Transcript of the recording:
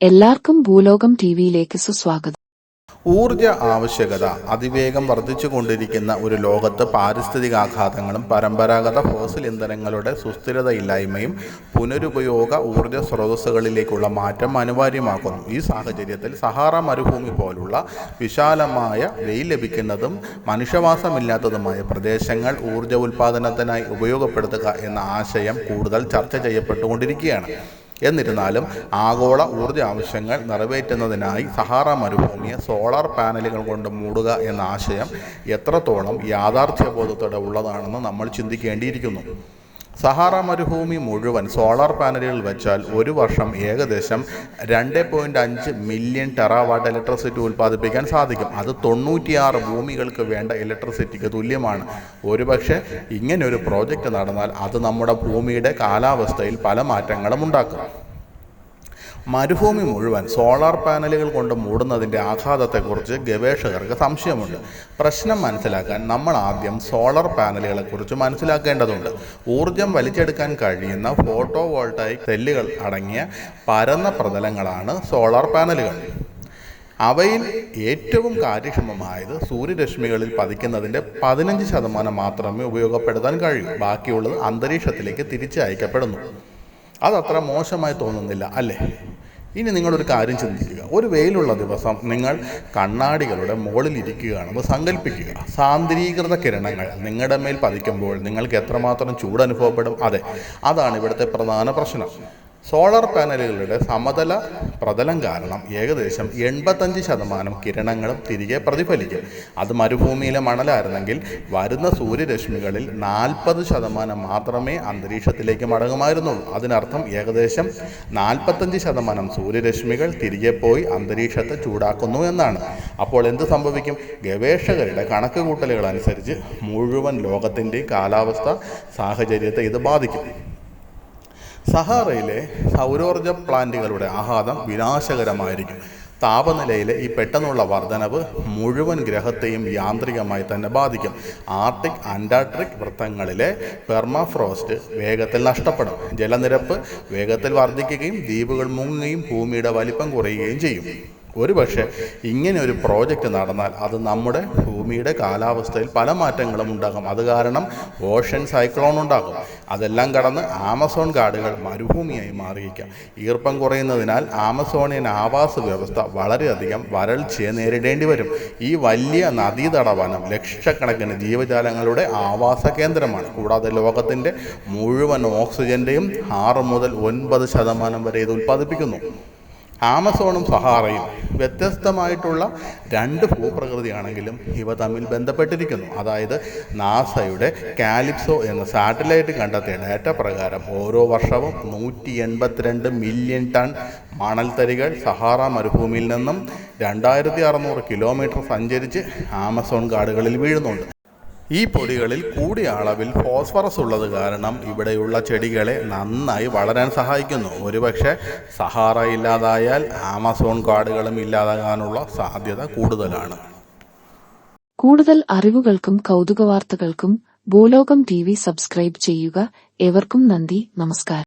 എല്ലാവർക്കും ഭൂലോകം ടിവിയിലേക്ക് സുസ്വാഗതം. ഊർജ ആവശ്യകത അതിവേഗം വർദ്ധിച്ചുകൊണ്ടിരിക്കുന്ന ഒരു ലോകത്ത് പാരിസ്ഥിതികാഘാതങ്ങളും പരമ്പരാഗത ഫോസിൽ ഇന്ധനങ്ങളുടെ സുസ്ഥിരതയില്ലായ്മയും പുനരുപയോഗ ഊർജ സ്രോതസ്സുകളിലേക്കുള്ള മാറ്റം അനിവാര്യമാക്കുന്നു. ഈ സാഹചര്യത്തിൽ സഹാറ മരുഭൂമി പോലുള്ള വിശാലമായ വെയിൽ ലഭിക്കുന്നതും മനുഷ്യവാസമില്ലാത്തതുമായ പ്രദേശങ്ങൾ ഊർജ ഉൽപ്പാദനത്തിനായി ഉപയോഗപ്പെടുത്തുക എന്ന ആശയം കൂടുതൽ ചർച്ച ചെയ്യപ്പെട്ടുകൊണ്ടിരിക്കുകയാണ്. എന്നിരുന്നാലും ആഗോള ഊർജ ആവശ്യങ്ങൾ നിറവേറ്റുന്നതിനായി സഹാറ മരുഭൂമിയെ സോളാർ പാനലുകൾ കൊണ്ട് മൂടുക എന്ന ആശയം എത്രത്തോളം യാഥാർത്ഥ്യബോധത്തോടെ ഉള്ളതാണെന്ന് നമ്മൾ ചിന്തിക്കേണ്ടിയിരിക്കുന്നു. സഹാറ മരുഭൂമി മുഴുവൻ സോളാർ പാനലുകൾ വെച്ചാൽ ഒരു വർഷം ഏകദേശം രണ്ട് പോയിന്റ് അഞ്ച് മില്യൺ ടെറാവാട്ട് ഇലക്ട്രിസിറ്റി ഉൽപ്പാദിപ്പിക്കാൻ സാധിക്കും. അത് തൊണ്ണൂറ്റിയാറ് ഭൂമികൾക്ക് വേണ്ട ഇലക്ട്രിസിറ്റിക്ക് തുല്യമാണ്. ഒരുപക്ഷെ ഇങ്ങനെ ഒരു പ്രോജക്റ്റ് നടന്നാൽ അത് നമ്മുടെ ഭൂമിയുടെ കാലാവസ്ഥയിൽ പല മാറ്റങ്ങളും ഉണ്ടാക്കും. മരുഭൂമി മുഴുവൻ സോളാർ പാനലുകൾ കൊണ്ട് മൂടുന്നതിന്റെ ആഘാതത്തെക്കുറിച്ച് ഗവേഷകർക്ക് സംശയമുണ്ട്. പ്രശ്നം മനസ്സിലാക്കാൻ നമ്മൾ ആദ്യം സോളാർ പാനലുകളെക്കുറിച്ച് മനസ്സിലാക്കേണ്ടതുണ്ട്. ഊർജം വലിച്ചെടുക്കാൻ കഴിയുന്ന ഫോട്ടോ വോൾട്ടായിക് സെല്ലുകൾ അടങ്ങിയ പരന്ന പ്രതലങ്ങളാണ് സോളാർ പാനലുകൾ. അവയിൽ ഏറ്റവും കാര്യക്ഷമമായത് സൂര്യരശ്മികളിൽ പതിക്കുന്നതിന്റെ പതിനഞ്ച് ശതമാനം മാത്രമേ ഉപയോഗപ്പെടുത്താൻ കഴിയൂ. ബാക്കിയുള്ളത് അന്തരീക്ഷത്തിലേക്ക് തിരിച്ചയക്കപ്പെടുന്നു. അതത്ര മോശമായി തോന്നുന്നില്ല അല്ലേ? ഇനി നിങ്ങളൊരു കാര്യം ചിന്തിക്കുക. ഒരു വെയിലുള്ള ദിവസം നിങ്ങൾ കണ്ണാടികളുടെ മുകളിൽ ഇരിക്കുകയാണെന്ന് സങ്കല്പിക്കുക. സാന്ദ്രീകൃത കിരണങ്ങൾ നിങ്ങളുടെ മേൽ പതിക്കുമ്പോൾ നിങ്ങൾക്ക് എത്രമാത്രം ചൂട് അനുഭവപ്പെടും? അതെ അതാണ് ഇവിടുത്തെ പ്രധാന പ്രശ്നം. സോളാർ പാനലുകളുടെ സമതല പ്രതലം കാരണം ഏകദേശം എൺപത്തഞ്ച് ശതമാനം കിരണങ്ങളും തിരികെ പ്രതിഫലിക്കും. അത് മരുഭൂമിയിലെ മണലായിരുന്നെങ്കിൽ വരുന്ന സൂര്യരശ്മികളിൽ നാൽപ്പത് ശതമാനം മാത്രമേ അന്തരീക്ഷത്തിലേക്ക് മടങ്ങുമായിരുന്നുള്ളൂ അതിനർത്ഥം ഏകദേശം നാൽപ്പത്തഞ്ച് ശതമാനം സൂര്യരശ്മികൾ തിരികെ പോയി അന്തരീക്ഷത്തെ ചൂടാക്കുന്നു എന്നാണ്. അപ്പോൾ എന്ത് സംഭവിക്കും? ഗവേഷകരുടെ കണക്ക് കൂട്ടലുകൾ അനുസരിച്ച് മുഴുവൻ ലോകത്തിന്റെയും കാലാവസ്ഥ സാഹചര്യത്തെ ഇത് ബാധിക്കും. സഹാറയിലെ സൗരോർജ പ്ലാന്റുകളുടെ ആഘാതം വിനാശകരമായിരിക്കും. താപനിലയിലെ ഈ പെട്ടെന്നുള്ള വർധനവ് മുഴുവൻ ഗ്രഹത്തെയും യാന്ത്രികമായി തന്നെ ബാധിക്കും. ആർട്ടിക് അന്റാർട്ടിക് വൃത്തങ്ങളിലെ പെർമാഫ്രോസ്റ്റ് വേഗത്തിൽ നഷ്ടപ്പെടും. ജലനിരപ്പ് വേഗത്തിൽ വർദ്ധിക്കുകയും ദ്വീപുകൾ മുങ്ങുകയും ഭൂമിയുടെ വലിപ്പം കുറയുകയും ചെയ്യും. ഒരുപക്ഷെ ഇങ്ങനെ ഒരു പ്രോജക്റ്റ് നടന്നാൽ അത് നമ്മുടെ ഭൂമിയുടെ കാലാവസ്ഥയിൽ പല മാറ്റങ്ങളും ഉണ്ടാകും. അത് കാരണം ഓഷൻ സൈക്ലോൺ ഉണ്ടാകും. അതെല്ലാം കടന്ന് ആമസോൺ കാടുകൾ മരുഭൂമിയായി മാറിയേക്കാം ഈർപ്പം കുറയുന്നതിനാൽ ആമസോണിയൻ ആവാസ വ്യവസ്ഥ വളരെയധികം വരൾച്ചയെ നേരിടേണ്ടി വരും. ഈ വലിയ നദീതടവനം ലക്ഷക്കണക്കിന് ജീവജാലങ്ങളുടെ ആവാസ കേന്ദ്രമാണ്. കൂടാതെ ലോകത്തിന്റെ മുഴുവൻ ഓക്സിജന്റെയും ആറ് മുതൽ ഒൻപത് ശതമാനം വരെ ഇത് ഉൽപ്പാദിപ്പിക്കുന്നു. ആമസോണും സഹാറയും വ്യത്യസ്തമായിട്ടുള്ള രണ്ട് ഭൂപ്രകൃതിയാണെങ്കിലും ഇവ തമ്മിൽ ബന്ധപ്പെട്ടിരിക്കുന്നു. അതായത് നാസയുടെ കാലിപ്സോ എന്ന സാറ്റലൈറ്റ് കണ്ടെത്തിയ ഡാറ്റ പ്രകാരം ഓരോ വർഷവും നൂറ്റി എൺപത്തിരണ്ട് മില്യൺ ടൺ മണൽത്തരികൾ സഹാറ മരുഭൂമിയിൽ നിന്നും രണ്ടായിരത്തി അറുന്നൂറ് കിലോമീറ്റർ സഞ്ചരിച്ച് ആമസോൺ കാടുകളിൽ വീഴുന്നുണ്ട്. ഈ പൊടികളിൽ കൂടിയ അളവിൽ ഫോസ്ഫറസ് ഉള്ളത് കാരണം ഇവിടെയുള്ള ചെടികളെ നന്നായി വളരാൻ സഹായിക്കുന്നു. ഒരുപക്ഷെ സഹാറ ഇല്ലാതായാൽ ആമസോൺ കാടുകളും ഇല്ലാതാകാനുള്ള സാധ്യത കൂടുതലാണ്. കൂടുതൽ അറിവുകൾക്കും കൗതുക വാർത്തകൾക്കും ഭൂലോകം ടി വി സബ്സ്ക്രൈബ് ചെയ്യുക. എവർക്കും നന്ദി. നമസ്കാരം.